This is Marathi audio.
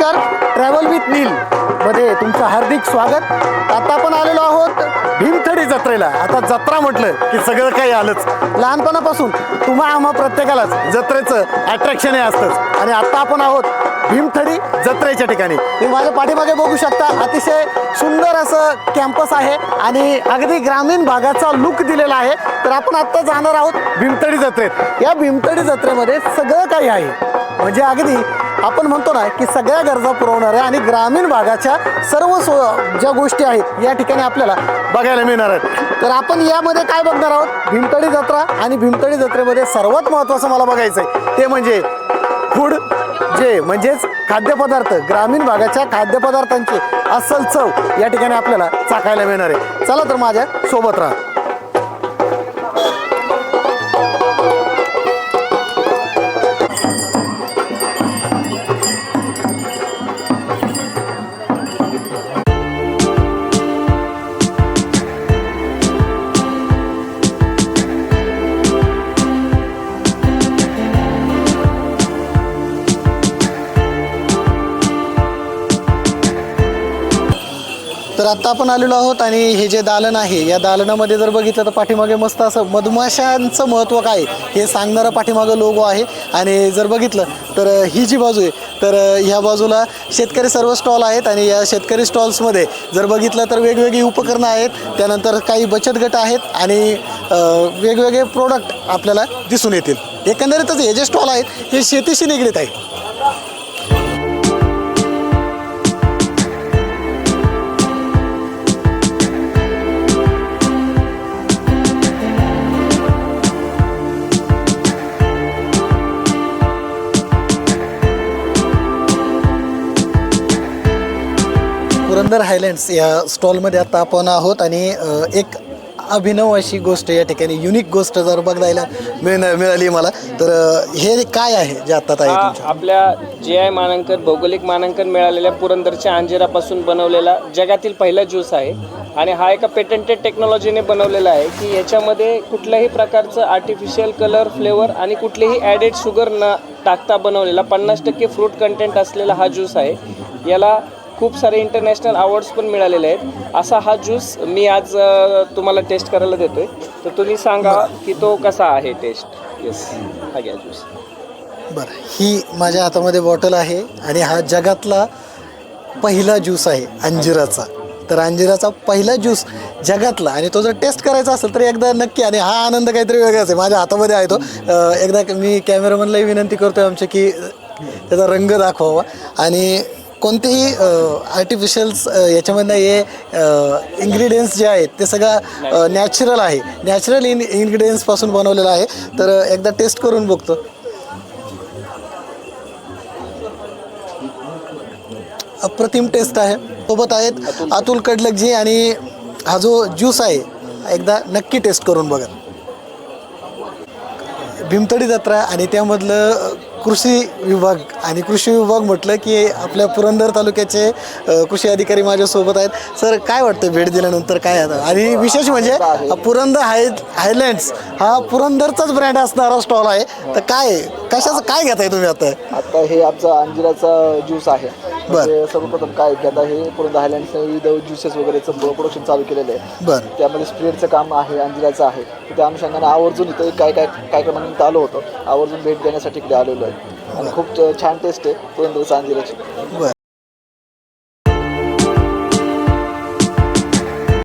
नमस्कार ट्रॅव्हल विथ नील मध्ये तुमचं हार्दिक स्वागत. आता आपण आलेलो आहोत भीमथडी जत्रेला. आता जत्रा म्हटलं की सगळं काही आलंच. लहानपणापासून तुम्हा आम्हा प्रत्येकालाच जत्रेचं अट्रॅक्शन हे असतंच. आणि आता आपण आहोत भीमथडी जत्रेच्या ठिकाणी. तुम्ही माझ्या पाठीमागे बघू शकता अतिशय सुंदर असं कॅम्पस आहे आणि अगदी ग्रामीण भागाचा लुक दिलेला आहे. तर आपण आत्ता जाणार आहोत भीमथडी जत्रेत. या भीमथडी जत्रेमध्ये सगळं काही आहे. म्हणजे अगदी आपण म्हणतो ना की सगळ्या गरजा पुरवणाऱ्या आणि ग्रामीण भागाच्या सर्व सो ज्या गोष्टी आहेत या ठिकाणी आपल्याला बघायला मिळणार आहेत. तर आपण यामध्ये काय बघणार आहोत? भीमतळी जत्रा आणि भीमतळी जत्रेमध्ये सर्वात महत्त्वाचं मला बघायचं आहे ते म्हणजे फूड जे म्हणजेच खाद्यपदार्थ ग्रामीण भागाच्या खाद्यपदार्थांची अस्सल चव या ठिकाणी आपल्याला चाकायला मिळणार आहे. चला तर माझ्या सोबत राहा. तर आत्ता आपण आलेलो आहोत आणि हे जे दालन आहे या दालनामध्ये जर बघितलं तर पाठीमागे मस्त असं मधमाशांचं महत्त्व काय आहे हे सांगणारा पाठीमागं लोगो आहे. आणि जर बघितलं तर ही जी बाजू आहे तर ह्या बाजूला शेतकरी सर्व स्टॉल आहेत आणि या शेतकरी स्टॉल्समध्ये जर बघितलं तर वेगवेगळी उपकरणं आहेत. त्यानंतर काही बचत गट आहेत आणि वेगवेगळे प्रोडक्ट आपल्याला दिसून येतील. एकंदरीतच हे जे स्टॉल आहेत हे शेतीशी निगडीत आहे पुरंदर हायलँड्स या स्टॉलमध्ये आता आपण आहोत आणि एक अभिनव अशी गोष्ट या ठिकाणी युनिक गोष्ट जर बघायला मिळणार मिळाली मला तर हे काय आहे जे आता आहे आपल्या जे आय मानांकन भौगोलिक मानांकन मिळालेल्या पुरंदरच्या अंजिरापासून बनवलेला जगातील पहिला ज्यूस आहे. आणि हा एका पेटंटेड टेक्नॉलॉजीने बनवलेला आहे की याच्यामध्ये कुठल्याही प्रकारचं आर्टिफिशियल कलर फ्लेवर आणि कुठलीही ॲडेड शुगर न टाकता बनवलेला पन्नास टक्के फ्रूट कंटेंट असलेला हा ज्यूस आहे. याला खूप सारे इंटरनॅशनल अवॉर्ड्स पण मिळालेले आहेत. असा हा ज्यूस मी आज तुम्हाला टेस्ट करायला देतोय. तर तुम्ही सांगा की तो कसा आहे टेस्ट येस हा घ्या ज्यूस बरं. ही माझ्या हातामध्ये बॉटल आहे आणि हा जगातला पहिला ज्यूस आहे अंजिराचा. तर अंजिराचा पहिला ज्यूस जगातला आणि तो जर टेस्ट करायचा असेल तर एकदा नक्की आणि हा आनंद काहीतरी वेगळाच आहे. माझ्या हातामध्ये आहे तो. एकदा मी कॅमेरामनलाही विनंती करतोय आमच्या की त्याचा रंग दाखवावा. आणि कोणतेही आर्टिफिशियल्स याच्यामधनं हे इन्ग्रेडियंट्स जे आहेत ते सगळं नॅचरल आहे. नॅचरल इन इन्ग्रेडियंट्सपासून बनवलेलं आहे. तर एकदा टेस्ट करून बघतो. अप्रतिम टेस्ट आहे. सोबत आहेत अतुल कडलकजी आणि हा जो ज्यूस आहे एकदा नक्की टेस्ट करून बघा. भीमतडी जत्रा आणि त्यामधलं कृषी विभाग आणि कृषी विभाग म्हटलं की आपल्या पुरंदर तालुक्याचे कृषी अधिकारी माझ्यासोबत आहेत. सर काय वाटतं भेट दिल्यानंतर काय आता? आणि विशेष म्हणजे पुरंदर हाय हायलँड्स हा पुरंदरचाच ब्रँड असणारा स्टॉल आहे. तर काय कशाचं काय घेताय तुम्ही आता? आता हे आमचा अंजिराचा ज्यूस आहे. म्हणजे सर्वप्रथम काय की आता हे पूर्ण हायलँडने विविध ज्युसेस वगैरेचं प्रोडक्शन चालू केलेलं आहे. बरं. त्यामध्ये स्प्रेडचं काम आहे अंजिराचं आहे. तर त्या अनुषंगाने आवर्जून इथं काय काय कार्यक्रमानिमित्त आलो होतो आवर्जून भेट देण्यासाठी इकडे आलेलो आहे. आणि खूप छान टेस्ट आहे पुरंदरचं अंजिराची.